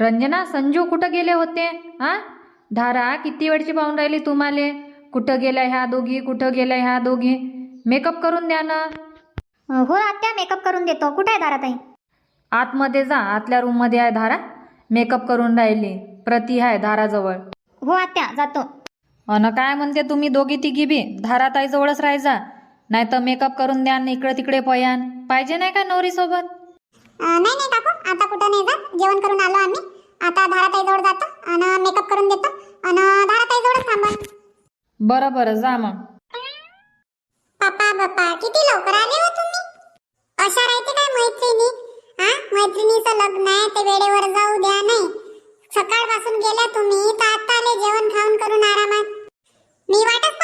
रंजना संजू कुठं गेले होते? हा धारा किती वेळची पाहून राहिली तुम्हाले? कुठं गेल्या ह्या दोघी? कुठं गेल्या ह्या दोघी? मेकअप करून द्या ना. हो आत्या मेकअप करून देतो. कुठे आहे दाराताई आतमध्ये जा. आतल्या रूममध्ये आहे धारा. मेकअप करून राहिली. प्रति आहे धाराजवळ. हो आत्या जातो. अन काय म्हणते तुम्ही दोघी तिघी बी? धाराताईजवळच राहायचा. नाही तर मेकअप करून द्या इकडे तिकडे पयान. पाहिजे नाही का नवरी सोबत नाही नाही काकू आता कुठं नाही जात. जेवण करून आलो आम्ही. आता धाराताई जवळ जातो आणि मेकअप करून देतो. आणि धाराताई जवळच थांबा बरं बरं जा मग. पापा बाप्पा किती लवकर आले हो तुम्ही? अशा राहते काय मैत्रिणी? हा मैत्रिणीचं लग्न आहे ते वेळेवर जाऊ द्या नाही. सकाळपासून गेल्या तुम्ही तर आता आले जेवण खाऊन करून आरामात. मी वाटच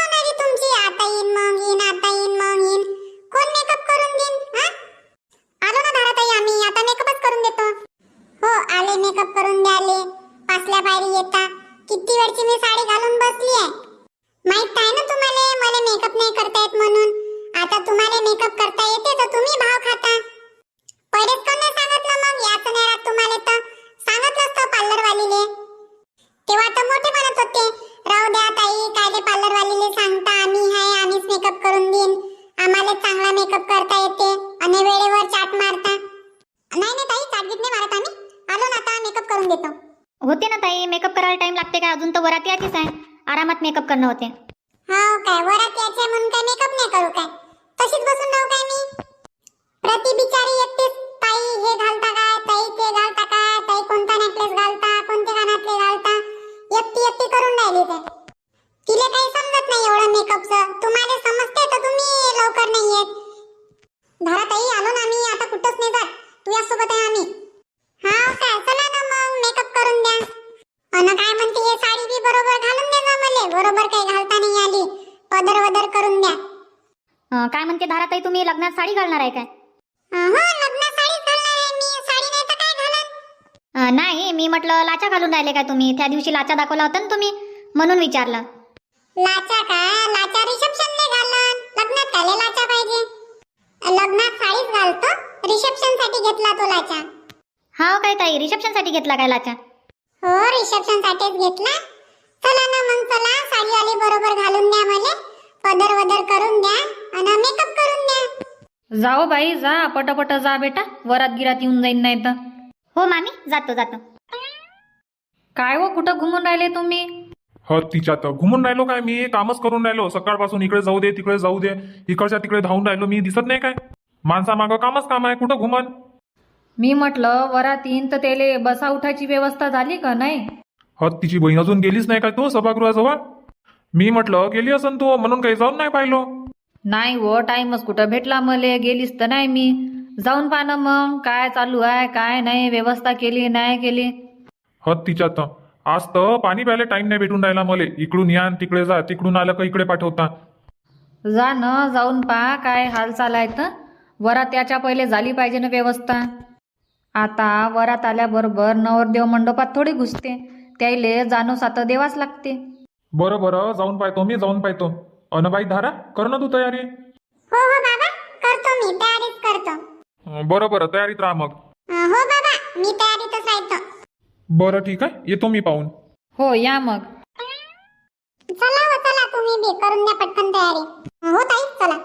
मेकअप करणं होते. हो काय वरात यायचे म्हणून काय मेकअप नाही करू काय? तशीच बसून राहू काय मी? प्रति बिचारी एकटीच ताई हे घालता काय ताई ते घालता काय ताई कोणता नेकलेस घालता कोणते कानातले घालता? एकटी एकटी करून राहिली ते. तिला काही समजत नाही एवढं मेकअपचं. तुम्हाला समजते तर तुम्ही लवकर नाही येत धरा ताई आलो ना आम्ही आता कुठंच नाही जात. तुझ्यासोबत आहे आम्ही हा काय चला ना मग मेकअप करून द्या अन काय म्हणते हे साडी बी बरोबर घालून दे ना मले बरोबर काही घालता नाही आली पदर वदर करून द्या अं, धाराताई तुम्ही लग्नात साडी घालणार आहे काय? हो नाही मी म्हटलं लाचा घालून राहिले काय तुम्ही? त्या दिवशी लाचा दाखवला होता ना तुम्ही म्हणून विचारलं. लाचा रिसेप्शन घालन. लग्नात घाले लाचा पाहिजे? लग्नात साडीच घालतो. रिसेप्शनसाठी घेतला तो लाचा. हा काय ताई रिसेप्शनसाठी घेतला काय लाचा? हो रिसेप्शन साठीच घेतला. चला ना मग चला. साडीवाली बरोबर घालून द्या मला. पदर वदर करून द्या. आणि मेकअप करून जाओ बाई जा पटापट जा बेटा. वरात गिरात येऊन जाईन नाही तर. हो मामी जातो जातो. काय हो कुठं घुमून राहिले तुम्ही? ह तिच्यात घुमून राहिलो काय मी? कामच करून राहिलो. सकाळपासून इकडे जाऊ दे तिकडे जाऊ दे. इकडच्या तिकडे धावून राहिलो मी. दिसत नाही काय? माणसा मागं कामच काम आहे. कुठं घुमन? मी म्हटलं वरात येईन तर त्याले बसा उठायची व्यवस्था झाली का नाही? ह तिची बहीण अजून गेलीच नाही काय तू सभागृहाजवळ? मी म्हटलं गेली असन तू. म्हणून काही जाऊन नाही पाहिलो. नाही हो टाइमच कुठं भेटला मले गेलीच तर नाही मी. जाऊन पहा ना मग काय चालू आहे काय नाही व्यवस्था केली नाही केली. ह तिच्यात. आज तर पाणी प्यायला टाइम नाही भेटून राहिला मले. इकडून या आणि तिकडे जा तिकडून आलं का इकडे पाठवता. जा न जाऊन पहा काय हालचाल आहे तर. वरात याच्या पहिले झाली पाहिजे ना व्यवस्था. आता वरात आल्याबरोबर नवरदेव मंडपात थोडी घुसते. त्याइले जाणं सात देवाच लागते. बरं बरं. जाऊन पाहतो मी जाऊन पाहतो. अनबाई धारा कर ना तू तयारी. हो हो बाबा करतो मी तयारीच करतो. अं, बरं बरं तयारीत राहा मग. अं, हो बाबा मी तयारीतच राहतो. बरं ठीक आहे येतो मी पाहून. हो या मग. चला हो चला तुम्ही बी करून द्या पटकन तयारी. हो ताई चला.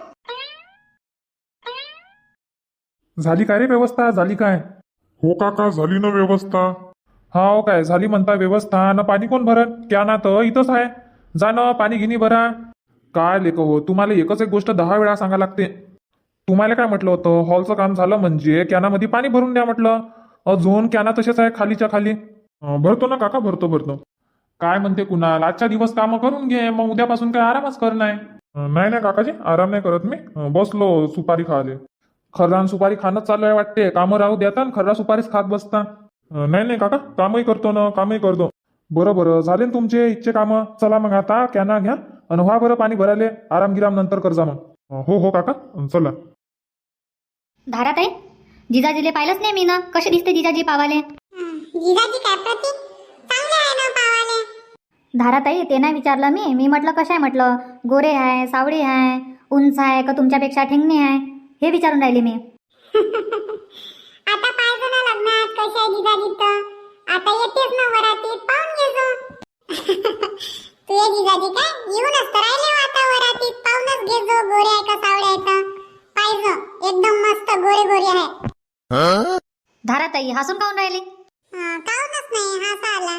झाली काय रे व्यवस्था? झाली काय? हो काका झाली ना व्यवस्था. हा हो काय झाली म्हणता व्यवस्था. न पाणी कोण भरत क्या ना तर इथंच आहे. जा ना पाणी घेणी भरा. काय लेख हो? तुम्हाला एकच एक गोष्ट दहा वेळा सांगा लागते. तुम्हाला काय म्हटलं होतं? हॉलचं काम झालं म्हणजे कॅनामध्ये पाणी भरून द्या म्हटलं. अजून कॅना तसेच आहे खालीच्या खाली. भरतो ना काका भरतो भरतो. काय म्हणते कुणाल? आजच्या दिवस कामं करून घे मग उद्यापासून काय आरामच कर नाही नाही काकाजी आराम नाही करत मी. बसलो सुपारी खाले खर्रान सुपारी खाणंच चालू आहे वाटते. कामं राहू देता खर्रा सुपारीच खात बसता. नाही नाही काका कामही करतो ना कामही करतो. बरं बरं. झाले ना तुमचे इच्छे कामं? चला मग आता कॅना घ्या. आणि व्हा बरं पाणी भरायले आराम गिराम नंतर कर जा मग. हो हो काका. चला. धाराताई जिजाजीले पाहिलंच नाही मी ना. कसे दिसते जिजाजी पावाले? जिजाजी काय प्रतीक चांगले आहे ना पावाले? धाराताई ते नाही विचारलं मी. मी म्हटलं कसं आहे म्हटलं? गोरे आहे सावळी आहे उंच आहे का तुमच्यापेक्षा ठेंगणी आहे? हे विचारून राहिली मी. आता पाहिजे ना लग्नात कसे आहे जिजाजी तर. आता येतेच ना वरातीत पाहून घेजो तुझे जिजाजी काय? धाराताई हसून काऊन राहिली? काहूनच नाही हा आला.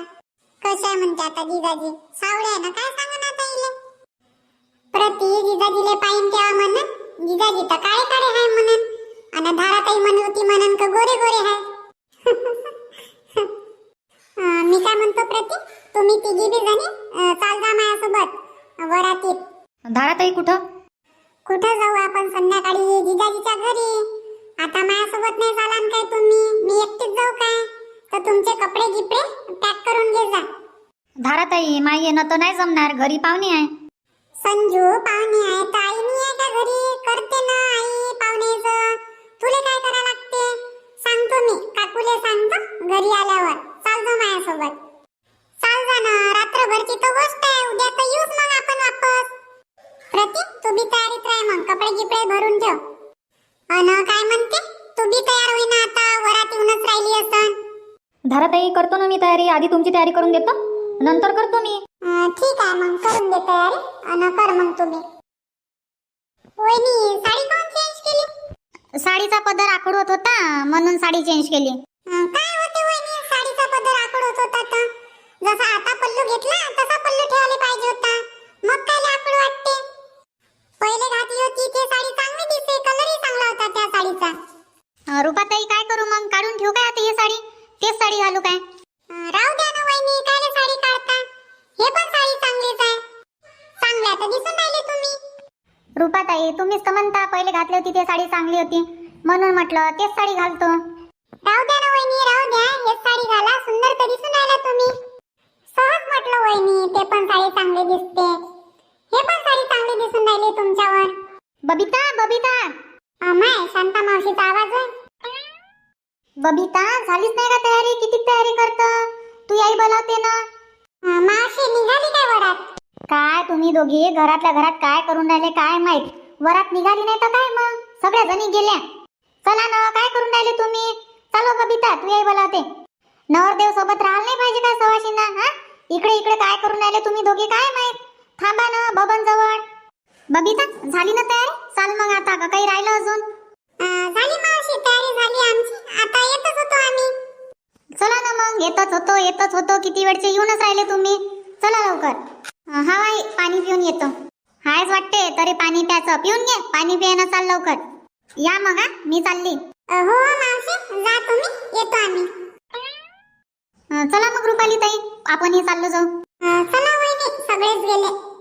कशा म्हणते आता जिजाजी? सावळे ना काय सांगा ना आता इले प्रति जिजाजीले पाहिन तेव्हा म्हणन जिजाजी तर काळे काळे आहे म्हणन. आणि धाराताई म्हणत होती म्हणन का गोरे गोरे अं, मी काय म्हणतो प्रति? तुम्ही तिघी बी जणी चाल जा माझ्यासोबत वरातीत. धाराताई कुठं? कुठं जाऊ आपण संध्याकाळी जिजाजीच्या घरी? धाराताई माई येणं तर नाही जमणार. घरी पाहुणे आहे. संजू पाहुणे आहे. तर आई नाही आहे का घरी करते ना आई पाहुणेचं. तुले काय करा लागते? सांगतो मी. काकूले सांगतो घरी आल्यावर. चाल जा माझ्यासोबत चाल जा ना. रात्रभरची तर गोष्ट आहे. उद्या तर येऊच मग आपण वापस. प्रतीक तू बी तयारीत राह मग. कपडे गिपडे भरून ठेव. अन काय म्हणते? तू बी तयार होईना आता. वरात येऊनच राहिली असन. धाराताई करतो ना मी तयारी. आधी तुमची तयारी करून देतो. नंतर करतो मी. अं, ठीक आहे मग करून दे तयारी अन कर मग तुम्ही. वहिनी साडी कोण चेंज केली? साडीचा पदर आखडवत होता म्हणून साडी चेंज केली. काय होते वहिनी साडीचा पदर आखड होत जसा आता पल्लू घेतला तसा पल्लू ठेवायला पाहिजे होता. तुम्हीच तर म्हणता पहिले घातली होती ते साडी चांगली होती. म्हणून म्हटलं तेच साडी घालतो. राहू द्या ना वहिनी राहू द्या. हेच साडी घाला. सुंदर तर दिसून राहिला तुम्ही. सहज म्हटलं वहिनी ते पण साडी चांगली दिसते. हे पण साडी चांगली दिसून राहिली तुमच्यावर. बबिता बबिता. अमाय शांता मावशीचा आवाज आहे बबिता झालीच नाही का तयारी? किती तयारी करत? तू याई बोलावते ना. मावशी निघाली काय वरात? काय तुम्ही दोघी? घरातल्या घरात काय करून राहिले काय माहीत? वरात निघाली नाही तर काय मग? सगळ्या जणी गेल्या. चला ना काय करून राहिले तुम्ही? चलो बबिता तू याई बोलावते. नवरदेव सोबत राहायला नाही पाहिजे का सवाशींना हा? इकडे इकडे काय करून राहिले तुम्ही दोघी काय माहीत? थांबा ना बबन जवळ बबिता झाली ना तयारी? चाल मग आता का काही राहिलं अजून? झाली मावशी तयारी झाली आमची. आता येतच होतो आम्ही. चला ना मग येतच होतो येतच होतो. किती वेळचे येऊनच राहिले तुम्ही? चला लवकर. हा आई पाणी पिऊन येतो. हायच वाटते तरी पाणी प्याचं. पिऊन घे पाणी पियानं चाल लवकर. या मग हा मी चालली. हो हो, मावशी जा तुम्ही येतो आम्ही. अं, चला मग रुपाली ताई आपणही चाललो जाऊ. अं, चला वहिनी सगळेच गेले.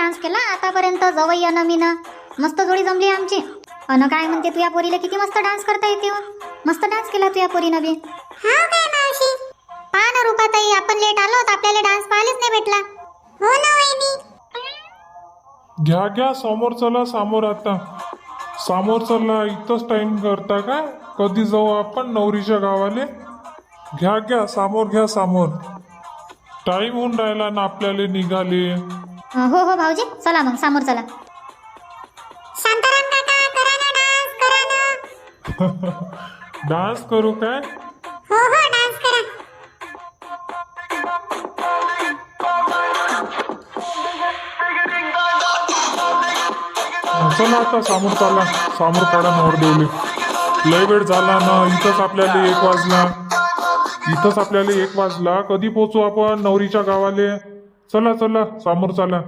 डान्स केला आतापर्यंत जवळ अन मी ना मस्त जोडी जमली आमची. अन काय म्हणते तुझ्या पोरीला किती मस्त डान्स करता येते हो. मस्त डान्स केला तुझ्या पोरीनं बी. हो काय मावशी? पहा ना रुपाताई आपण लेट आलो तर आपल्याला डान्स पाहायलाच नाही भेटला. हो ना वहिनी. घ्या घ्या समोर चला समोर आता. समोर चला इथंच टाइम करता का कधी जाऊ आपण नवरीच्या गावाले? घ्या घ्या समोर घ्या समोर. टाइम होऊन राहिला ना आपल्याला निघाले. हो हो भाऊजी. चला मग समोर चला. डान्स करू काय? हो हो डान्स करा. चला आता समोर चालला. समोर काढा मोर देवली लय वेळ झाला ना इथंच आपल्याला एक वाजला. इथंच आपल्याला एक वाजला. कधी पोचू आपण? नवरीच्या गावाले. चला चला समोर चला.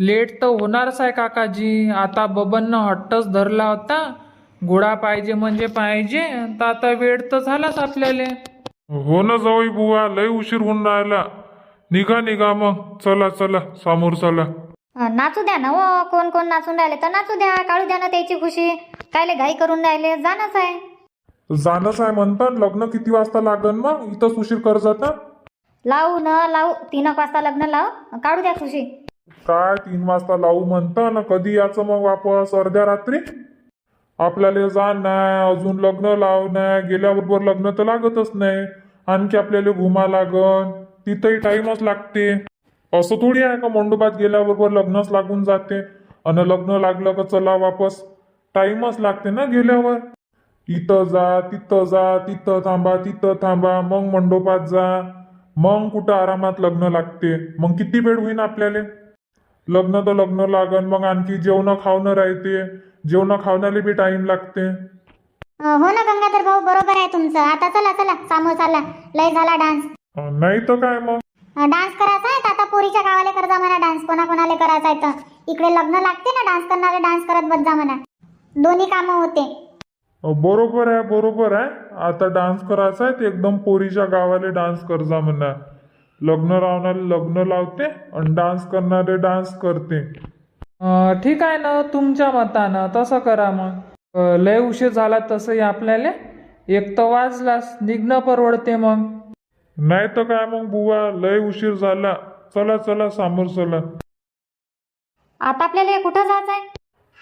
लेट तर होणारच आहे काकाजी. आता बबननं हट्टच धरला होता. घोडा पाहिजे म्हणजे पाहिजे. तर आता वेळ तर झालाच आपल्याला. हो ना जाऊई बुवा लय उशीर होऊन राहिला. निघा निघा मग. चला चला समोर चला. अं, नाचू द्या ना हो. कोण कोण नाचून राहिले तर नाचू द्या. काढू द्या ना त्याची खुशी. कायले घाई करून राहिले जाणंच आहे. जाणंच आहे म्हणतात. लग्न किती वाजता लागन मग? इथंच उशीर कर जाता. लावू न लावू. तीन एक वाजता लग्न लाव. काढू द्या खुशी. काय तीन वाजता लावू म्हणता ना? कधी याचं मग वापस? अर्ध्या रात्री? आपल्याला जा नाही अजून लग्न लाव नाही. गेल्याबरोबर लग्न तर लागतच नाही. आणखी आपल्याला घुमा लागन. तिथंही टाइमच लागते. असं थोडी आहे का मंडपात गेल्याबरोबर लग्नच लागून जाते? आणि लग्न लागलं का चला वापस? टाइमच लागते ना गेल्यावर. इथं जा तिथं जा तिथं थांबा तिथं थांबा. मग मंडपात जा. मग कुठं आरामात लग्न लागते? मग किती वेळ होईन आपल्याला? लग्न तर लग्न लागन मग आणखी जेवण खावणं राहते. जेवण खावण्याला बी टाइम लागते. अं, हो ना गंगाधर भाऊ बरोबर आहे तुमचं. आता चला चला सामोर चालला. लय झाला डान्स अं, नाही तर काय मग? डान्स करायचा आहे? तर आता पोरीच्या गावाला कर जा म्हणा डान्स कोणा कोणाला करायचा आहे तर. इकडे लग्न लागते ना डान्स करणारे डान्स करत बस जा म्हणा. दोन्ही कामं होते. बरोबर आहे बरोबर आहे. आता डान्स करायचा आहे ते एकदम पोरीच्या गावाला डान्स कर जा म्हणा. लग्न लावणारे लग्न लावते आणि डान्स करणारे डान्स करते. अं, ठीक आहे ना तुमच्या मतानं तसं करा मग. अं, लय उशीर झाला तसंही आपल्याला. एक तर वाजलास निघणं परवडते मग. नाही तर काय मग बुवा लय उशीर झाला. चला चला समोर चला. आता आपल्याला हे कुठं जायचं आहे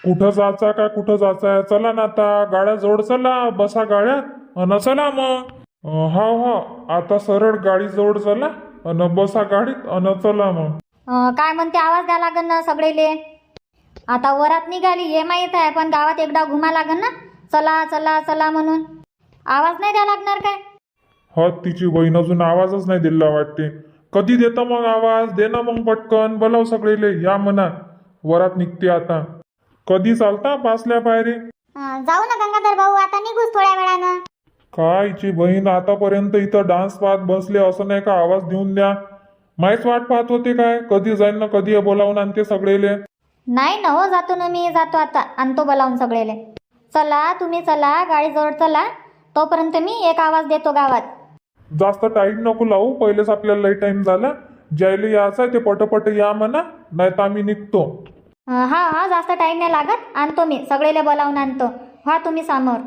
कुठं जायचा काय कुठं जायचं? चला ना आता गाड्या जोड चला बसा गाड्यात अन चला मग. अं, हा हा आता सरळ गाडी जोड चला. अन बसा गाडीत अन चला मग. अं, काय म्हणते आवाज द्या लागन ना सगळेले. आता वरात निघाली हे माहीत आहे पण गावात एकदा घुमा लागन ना. चला चला चला म्हणून. आवाज नाही द्या लागणार काय? हा तिची बहीण अजून आवाजच नाही दिला वाटते. कधी देतं मग आवाज? दे ना मग पटकन. बोलाव सगळेले या म्हणा. वरात निघते आता. कधी चालता पासल्या पायरी? अं, जाऊ ना गंगाधर भाऊ आता निघूच थोड्या वेळानं. काय हिची बहीण आतापर्यंत इथं डान्स पाहत बसले असं नाही का आवाज देऊन द्या. माहीच वाट पाहत होते काय? कधी जाईन ना कधी बोलावून आणते सगळेले. नाही ना हो जातो ना मी जातो आता आणतो बोलावून सगळेले. चला तुम्ही चला गाडी जवळ चला. तोपर्यंत मी एक आवाज देतो गावात. जास्त टाइम नको लावू पहिलेच आपल्याला लई टाइम झाला. ज्याला यायचं आहे ते पटपट या म्हणा नाही तर आम्ही निघतो. हा हा जास्त टाइम नाही लागत. आणतो मी. सगळेले बोलावून आणतो. व्हा तुम्ही समोर.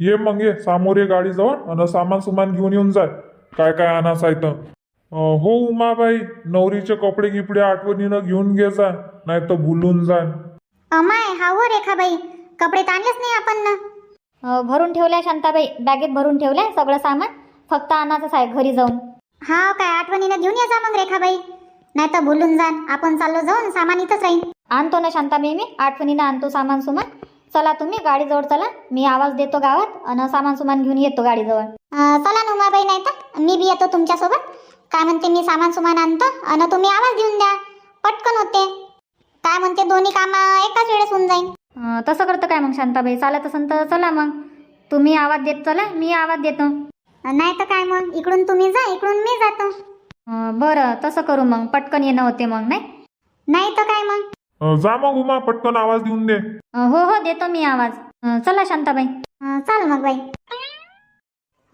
ये मग ये. समोर ये गाडीजवळ आणि सामान सुमान घेऊन येऊन जाय काय काय आणायचं आहे तर. अं, हो उमाबाई नवरीचे कपडे गिपडे आठवणीनं घेऊन घे जा. नाही तर भुलून जा. अमाय हा हो रेखाबाई. कपडे तर आणलेच नाही आपण ना भरून ठेवल्या शांताबाई. बॅगेत भरून ठेवल्या सगळं सामान. फक्त आणायचंच आहे घरी जाऊन. हा काय आठवणीनं घेऊन ये जा मग रेखाबाई. नाही तर भुलून जाण आपण चाललो जाऊन सामान इथंच राहील आणतो ना शांताबाई मी आठवणीनं आणतो सामान सुमान. चला तुम्ही गाडीजवळ चला. मी आवाज देतो गावात आणि सामान सुमान घेऊन येतो गाडीजवळ. चला ना उमाबाई नाही तर मी बी येतो तुमच्यासोबत. काय म्हणते मी सामान सुमान आणतो आणि तुम्ही आवाज देऊन द्या. पटकन होते. काय म्हणते दोन्ही कामं एकाच वेळेस होऊन जाईल तसं करतं काय मग शांताबाई चालत असेल तर चला मग. तुम्ही आवाज देत चला मी आवाज देतो. नाही तर काय मग? इकडून तुम्ही जा इकडून मी जातो. बरं तसं करू मग. पटकन येणं होते मग नाही? नाही तर काय मग? अं, जा मग उमा पटकन आवाज देऊन दे. हो हो देतो मी आवाज. अं, चला शांताबाई. चाल मग बाई.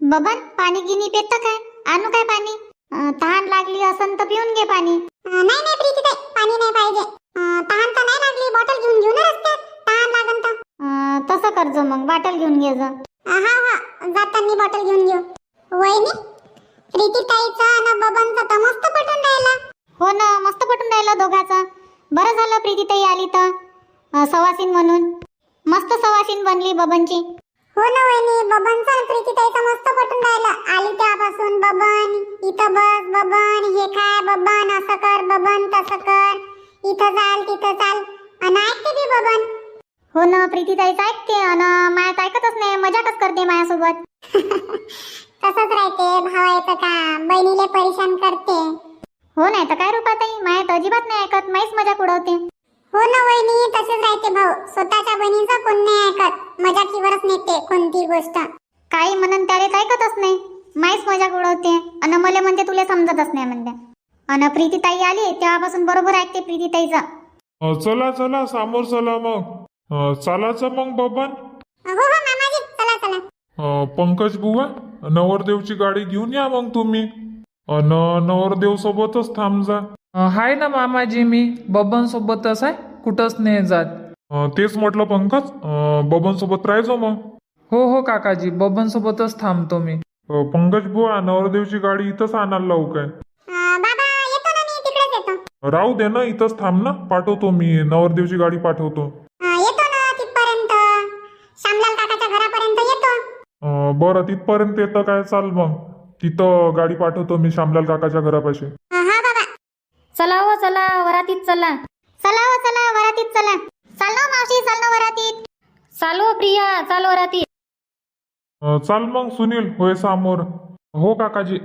बबन पाणी गिनी पेत काय? आणू काय पाणी? अं, तहान लागली असन तर पिऊन घे पाणी. नाही नाही प्रीती ताई पाणी नाही पाहिजे. तहान तर नाही लागली बॉटल घेऊन घेऊ ना रस्त्यात. तहान लागन तर. तसं करजो मग बाटल घेऊन घे जा. अं, हा हा जाताना बॉटल घेऊन घेऊ. वहिनी प्रीती ताईचा आणि बबनचा तर मस्त पटून राहिला. हो ना मस्त पटून राहिलं दोघाचं. बरं झालं प्रीतीताई आली तर सवासीन म्हणून. मस्त सवासीन बनली बबनची. हो ना वहिनी बबनचा आणि प्रीती ताईचा मस्त पटून राहिलं. आली तेव्हापासून बबन इथं बस बबन हे काय बबन असं कर बबन तसं कर. इथं चाल तिथं चाल. आणि ऐकते बी बबन. हो ना प्रीतीताईच ऐकते. अन मायात ऐकतच नाही मजाकच करते माझ्यासोबत तसंच राहते भावायचं का? बहिणीले परेशान करते. हो नाही तर काय रुपाताई? मायात अजिबात नाही ऐकत माहीच मजाक उडवते. हो ना वहिनी भाऊ. स्वतःच्या बहिणीचं कोण नाही ऐकत. मजाकीवरच नेते कोणती गोष्ट. काही म्हणून त्याला ऐकतच नाही. माहीच मजाक उडवते. अन मला म्हणते तुला समजतच नाही म्हणते. अन प्रीतीताई आली तेव्हापासून बरोबर ऐकते प्रीतीताईचं. अं, चला चला समोर चला मग. अं, चालायचं मग बबन. हो हो चला चला पंकज बुवा नवरदेवची गाडी घेऊन या मग तुम्ही. अन नवरदेव सोबतच थांब जा. अं, हाय ना मामाजी मी बबन सोबतच आहे कुठंच नाही जात. अं, तेच म्हटलं पंकज बबन सोबत राहायचो मग. हो हो काकाजी बबन सोबतच थांबतो मी. अं, पंकज बुवा नवरदेवची गाडी इथंच आणायला लावू काय? अं, बाबा येतो ना मी तिकडेच येतो. राहू दे ना इथंच थांब ना पाठवतो मी नवरदेवची गाडी पाठवतो. बरं तिथपर्यंत येतं काय? चाल मग. तिथं गाडी पाठवतो मी श्यामलाल काकाच्या घरापाशी. हा बाबा. चला हो चला. वरातीत चला. चला हो चला. वरातीत चला. चाल ना मावशी. चाल ना वरातीत. चालू हो प्रिया. चालू वरातीत. अं, चाल मग सुनील. होय समोर. हो काकाजी.